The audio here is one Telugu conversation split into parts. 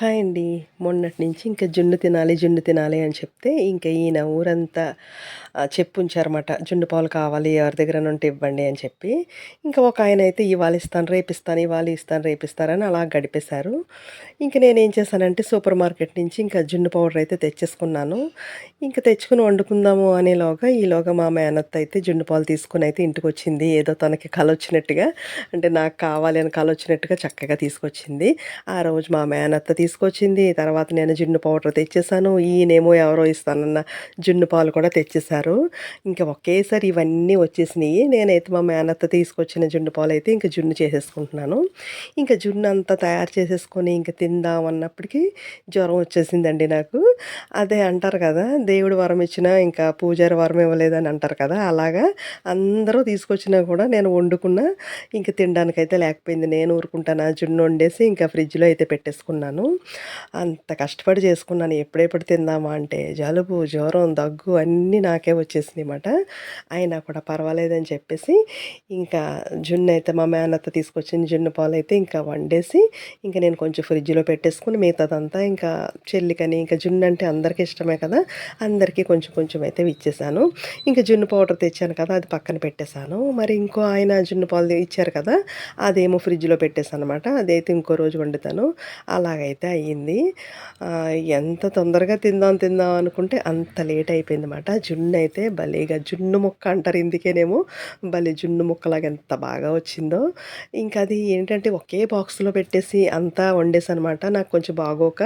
హాయ్ అండి. మొన్నటి నుంచి ఇంకా జున్ను తినాలి జున్ను తినాలి అని చెప్తే ఇంకా ఈయన ఊరంతా చెప్పు ఉంచారన్నమాట జున్ను పాలు కావాలి ఎవరి దగ్గర ఉంటే ఇవ్వండి అని చెప్పి. ఇంకా ఒక ఆయన అయితే ఇవాళ ఇస్తాను రేపిస్తాను ఇవాళ ఇస్తాను రేపిస్తారని అలా గడిపేశారు. ఇంకా నేను ఏం చేశానంటే సూపర్ మార్కెట్ నుంచి ఇంకా జున్ను పౌడర్ అయితే తెచ్చేసుకున్నాను. ఇంకా తెచ్చుకుని వండుకుందాము అనేలోగా ఈలోగా మా మేనత్త అయితే జున్ను పాలు తీసుకుని అయితే ఇంటికి వచ్చింది ఏదో తనకి కళ వచ్చినట్టుగా అంటే నాకు కావాలి అని కళ వచ్చినట్టుగా చక్కగా తీసుకొచ్చింది. ఆ రోజు మా మేనత్త తీసుకొచ్చింది. తర్వాత నేను జున్ను పౌడర్ తెచ్చేసాను ఈయనేమో ఎవరో ఇస్తానన్న జున్ను పాలు కూడా తెచ్చేసాను తెచ్చేసారు ఇంకా ఒకేసారి ఇవన్నీ వచ్చేసినాయి. నేనైతే మా మేనత్త తీసుకొచ్చిన జున్ను పాలు అయితే ఇంకా జున్ను చేసేసుకుంటున్నాను. ఇంకా జున్ను అంతా తయారు చేసేసుకొని ఇంకా తిందాం అన్నప్పటికీ జ్వరం వచ్చేసిందండి నాకు. అదే అంటారు కదా దేవుడు వరం ఇచ్చినా ఇంకా పూజారి వరం ఇవ్వలేదని అంటారు కదా అలాగా అందరూ తీసుకొచ్చినా కూడా నేను వండుకున్నా ఇంకా తినడానికైతే లేకపోయింది. నేను ఊరుకుంటాను. ఆ జున్ను వండేసి ఇంకా ఫ్రిడ్జ్లో అయితే పెట్టేసుకున్నాను. అంత కష్టపడి చేసుకున్నాను. ఎప్పుడెప్పుడు తిందామా అంటే జలుబు జ్వరం దగ్గు అన్నీ నాకే వచ్చేసింది అనమాట అయినా కూడా పర్వాలేదని చెప్పేసి ఇంకా జున్ను అయితే మా మేనత్త తీసుకొచ్చిన జున్ను పాలు అయితే ఇంకా వండేసి ఇంకా నేను కొంచెం ఫ్రిడ్జ్లో పెట్టేసుకుని మిగతాదంతా ఇంకా చెల్లికని ఇంకా జున్ను అంటే అందరికీ ఇష్టమే కదా అందరికీ కొంచెం కొంచెం అయితే ఇచ్చేసాను. ఇంకా జున్ను పౌడర్ తెచ్చాను కదా అది పక్కన పెట్టేశాను. మరి ఇంకో ఆయన జున్ను పాలు ఇచ్చారు కదా అదేమో ఫ్రిడ్జ్లో పెట్టేశాను అనమాట అదైతే ఇంకో రోజు వండుతాను. అలాగైతే అయ్యింది. ఎంత తొందరగా తిందాం తిందాం అనుకుంటే అంత లేట్ అయిపోయింది అనమాట జున్ను అయితే భలేగా జున్ను ముక్క అంటారు ఇందుకేనేమో. భలే జున్ను ముక్కలాగా ఎంత బాగా వచ్చిందో. ఇంకా అది ఏంటంటే ఒకే బాక్స్లో పెట్టేసి అంతా వండేసి అనమాట నాకు కొంచెం బాగోక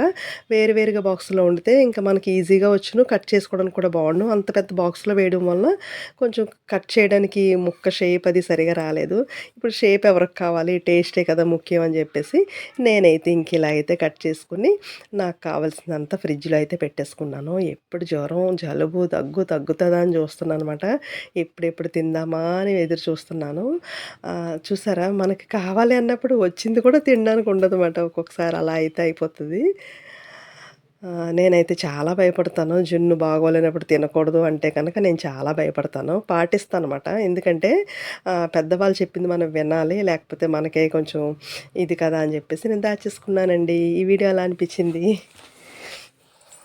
వేరు వేరుగా బాక్స్లో వండితే ఇంకా మనకి ఈజీగా వచ్చును. కట్ చేసుకోవడానికి కూడా బాగుండు. అంత పెద్ద బాక్స్లో వేయడం వల్ల కొంచెం కట్ చేయడానికి ముక్క షేప్ అది సరిగా రాలేదు. ఇప్పుడు షేప్ ఎవరికి కావాలి? టేస్టే కదా ముఖ్యం అని చెప్పేసి నేనైతే ఇంక ఇలా అయితే కట్ చేసుకుని నాకు కావాల్సినంత ఫ్రిడ్జ్లో అయితే పెట్టేసుకున్నాను. ఎప్పుడు జ్వరం జలుబు దగ్గు తగ్గుతుందా అని చూస్తున్నాను అనమాట ఎప్పుడెప్పుడు తిందామా అని ఎదురు చూస్తున్నాను. చూసారా? మనకి కావాలి అన్నప్పుడు వచ్చింది కూడా తినడానికి ఉండదు అనమాట ఒక్కొక్కసారి అలా అయితే అయిపోతుంది. నేనైతే చాలా భయపడతాను. జున్ను బాగోలేనప్పుడు తినకూడదు అంటే కనుక నేను చాలా భయపడతాను. పాటిస్తాను అనమాట ఎందుకంటే పెద్దవాళ్ళు చెప్పింది మనం వినాలి. లేకపోతే మనకే కొంచెం ఇది కదా అని చెప్పేసి నేను దాచేసుకున్నానండి. ఈ వీడియో ఎలా అనిపించింది?